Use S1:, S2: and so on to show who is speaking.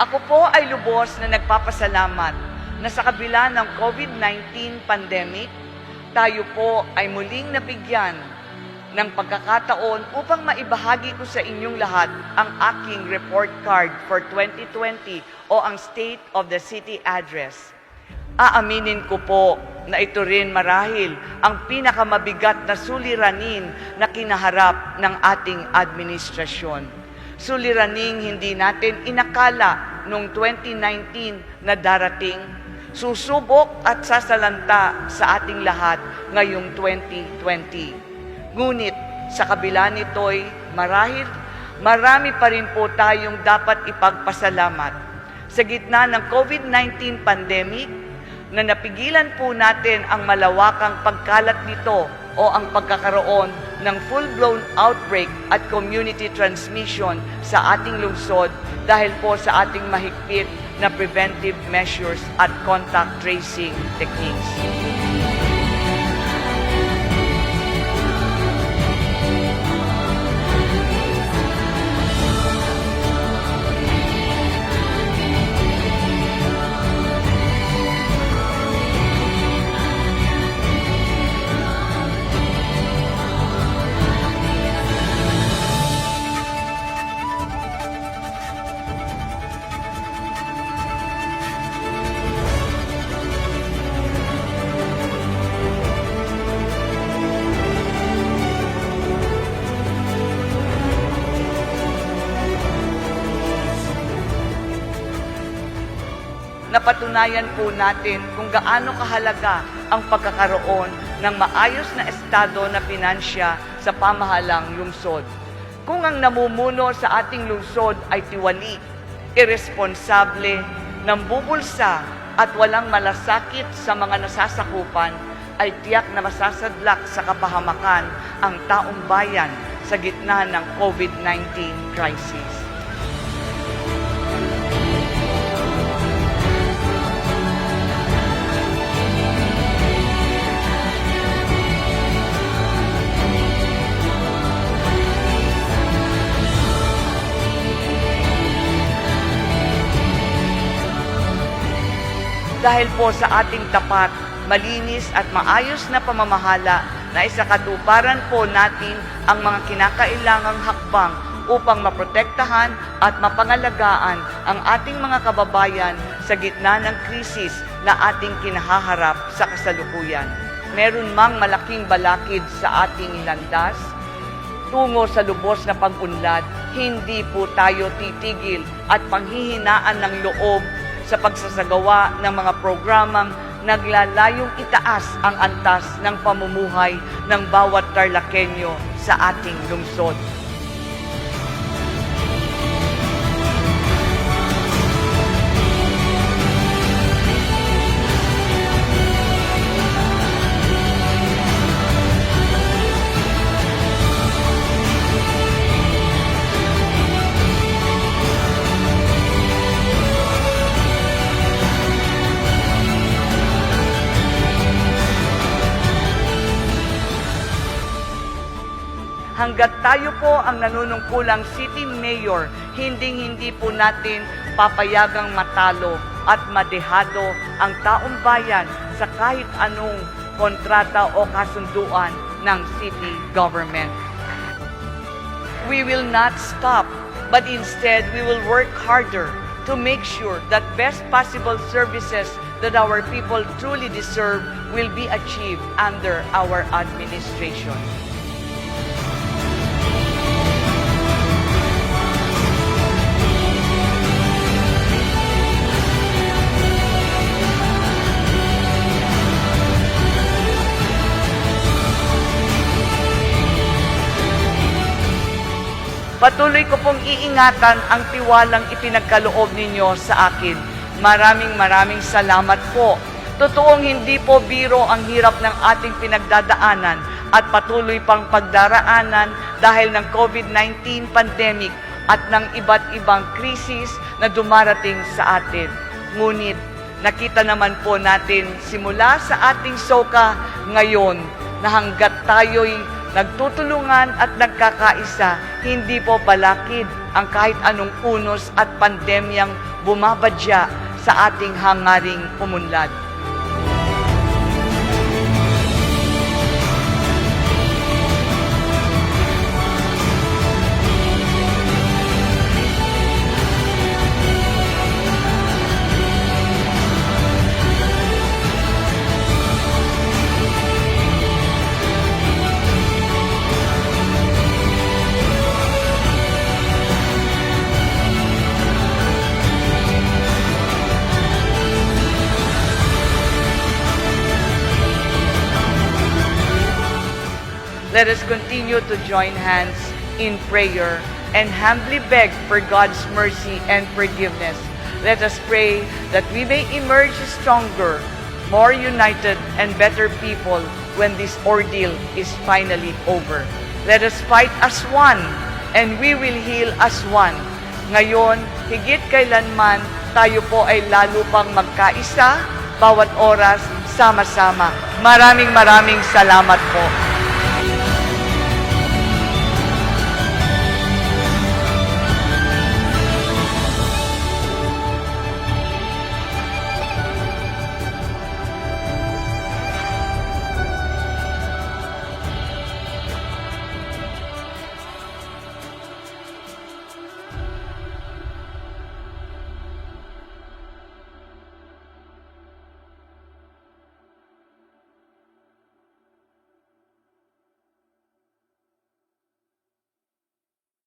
S1: Ako po ay lubos na nagpapasalamat na sa kabila ng COVID-19 pandemic, tayo po ay muling nabigyan ng pagkakataon upang maibahagi ko sa inyong lahat ang aking report card for 2020 o ang State of the City Address. Aaminin ko po na ito rin marahil ang pinakamabigat na suliranin na kinaharap ng ating administrasyon. Suliraning hindi natin inakala noong 2019 na darating, susubok at sasalanta sa ating lahat ngayong 2020. Ngunit sa kabila nito'y marahil marami pa rin po tayong dapat ipagpasalamat. Sa gitna ng COVID-19 pandemic, na napigilan po natin ang malawakang pagkalat nito o ang pagkakaroon ng full-blown outbreak at community transmission sa ating lungsod dahil po sa ating mahigpit na preventive measures at contact tracing techniques. Napatunayan po natin kung gaano kahalaga ang pagkakaroon ng maayos na estado na pinansya sa pamahalang lungsod. Kung ang namumuno sa ating lungsod ay tiwali, irresponsable, nambubulsa at walang malasakit sa mga nasasakupan, ay tiyak na masasadlak sa kapahamakan ang taong bayan sa gitna ng COVID-19 crisis. Dahil po sa ating tapat, malinis at maayos na pamamahala na isakatuparan po natin ang mga kinakailangang hakbang upang maprotektahan at mapangalagaan ang ating mga kababayan sa gitna ng krisis na ating kinahaharap sa kasalukuyan. Meron mang malaking balakid sa ating landas, tungo sa lubos na pag-unlad, hindi po tayo titigil at panghihinaan ng loob sa pagsasagawa ng mga programang naglalayong itaas ang antas ng pamumuhay ng bawat Tarlakenyo sa ating lungsod. Hanggat tayo po ang nanunungkulang city mayor, hinding-hindi po natin papayagang matalo at madehado ang taong bayan sa kahit anong kontrata o kasunduan ng city government. We will not stop, but instead we will work harder to make sure that best possible services that our people truly deserve will be achieved under our administration. Patuloy ko pong iingatan ang tiwalang ipinagkaloob ninyo sa akin. Maraming maraming salamat po. Totoong hindi po biro ang hirap ng ating pinagdadaanan at patuloy pang pagdaraanan dahil ng COVID-19 pandemic at ng iba't ibang krisis na dumarating sa atin. Ngunit nakita naman po natin simula sa ating soka ngayon na hanggat tayo'y nagtutulungan at nagkakaisa, hindi po balakid ang kahit anong unos at pandemyang bumabadya sa ating hangaring umunlad. Let us continue to join hands in prayer and humbly beg for God's mercy and forgiveness. Let us pray that we may emerge stronger, more united, and better people when this ordeal is finally over. Let us fight as one, and we will heal as one. Ngayon, higit kailanman, tayo po ay lalo pang magkaisa, bawat oras, sama-sama. Maraming maraming salamat po.